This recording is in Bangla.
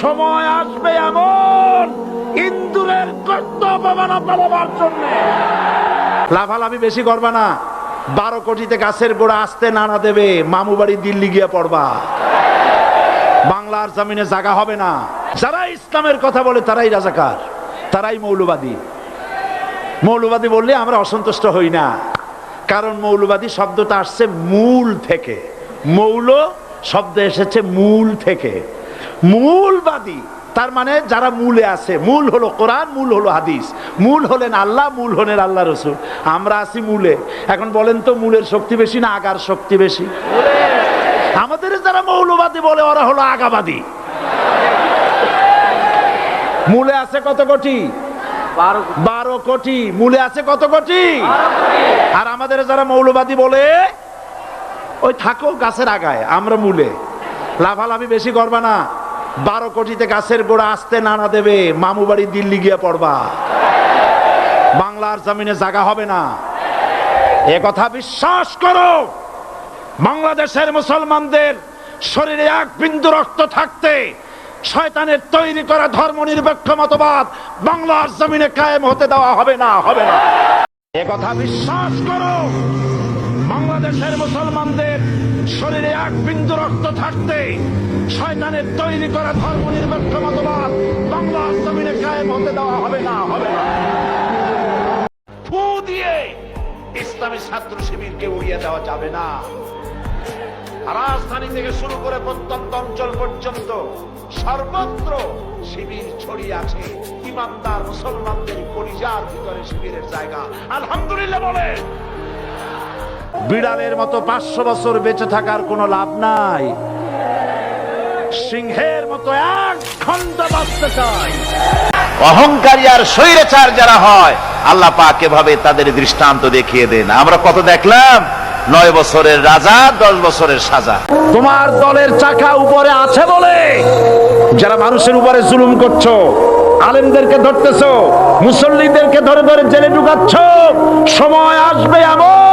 সময় আসবে এমন ইন্দুরের পালাবার জন্য। লাফালাফি বেশি করবা না। বারো কোটিতে গাছের গোড়া আসতে নানা দেবে, মামু বাড়ি দিল্লি গিয়ে পড়বা। বাংলার জমিনে জায়গা হবে না। যারা ইসলামের কথা বলে তারাই রাজাকার, তারাই মৌলবাদী। মৌলবাদী বললে আমরা অসন্তুষ্ট হই না। কারণ মৌলবাদী শব্দটা আসছে মূল থেকে। মৌল শব্দ এসেছে মূল থেকে। মূলবাদী। তার মানে যারা মূলে আছে মূল হলো কোরআন মূল হলো হাদিস মূল হলেন আল্লাহ মূল হলেন আল্লাহ রসুল। আমরা আছি মূলে। এখন বলেন তো মূলের শক্তি বেশি না আগার শক্তি বেশি? আমাদের যারা মৌলবাদী বলে ওরা হলো আগাবাদী। মূলে আছে কত কোটি? বারো কোটি। মূলে আছে কত কোটি। আর আমাদের যারা মৌলবাদী বলে ওই থাকো গাছের আগায় আমরা মূলে। লাফালাফি বেশি করবা না। বারো কোটিতে গাছের গোড়া আসতে নানা দেবে, মামু বাড়ি দিল্লি গিয়ে পড়বা। বাংলার জমিনে জায়গা হবে না। এ কথা বিশ্বাস করো। বাংলাদেশের মুসলমানদের শরীরে এক বিন্দু রক্ত থাকতে শয়তানের তৈরি করা ধর্ম নিরপেক্ষ মতবাদ বাংলার জমিনে কায়েম হতে দেওয়া হবে না হবে না। এ কথা বিশ্বাস করো। বাংলাদেশের মুসলমানদের শরীরে এক বিন্দু রক্ত থাকতে শয়তানের তৈরি করা ধর্ম নিরপেক্ষ মতবাদ বাংলার জমিনে কায়েম হতে দেওয়া হবে না হবে না। ফু দিয়ে ইসলামী ছাত্র শিবিরকে উড়িয়ে দেওয়া যাবে না। রাজধানী থেকে শুরু করে প্রত্যন্ত অঞ্চল পর্যন্ত সর্বত্র শিবির ছড়িয়ে আছে। ইমানদার মুসলমানদের পরিজার ভিতরে শিবিরের জায়গা। আলহামদুলিল্লাহ বলে বিড়ালের মতো পাঁচশো বছর বেঁচে থাকার কোনো লাভ নাই। সিংহের মতো এক ঘণ্টা বাঁচতে চাই অহংকারী আর স্বৈরাচার যারা হয় আল্লাহ পাক এভাবে তাদের দৃষ্টান্ত দেখিয়ে দেন। আমরা কত দেখলাম? নয় বছরের রাজা দশ বছরের সাজা। তোমার দলের চাকা উপরে আছে বলে যারা মানুষের উপরে জুলুম করছ আলেমদেরকে ধরতেছো মুসল্লিদেরকে ধরে ধরে জেলে ঢুকাচ্ছ সময় আসবে এমন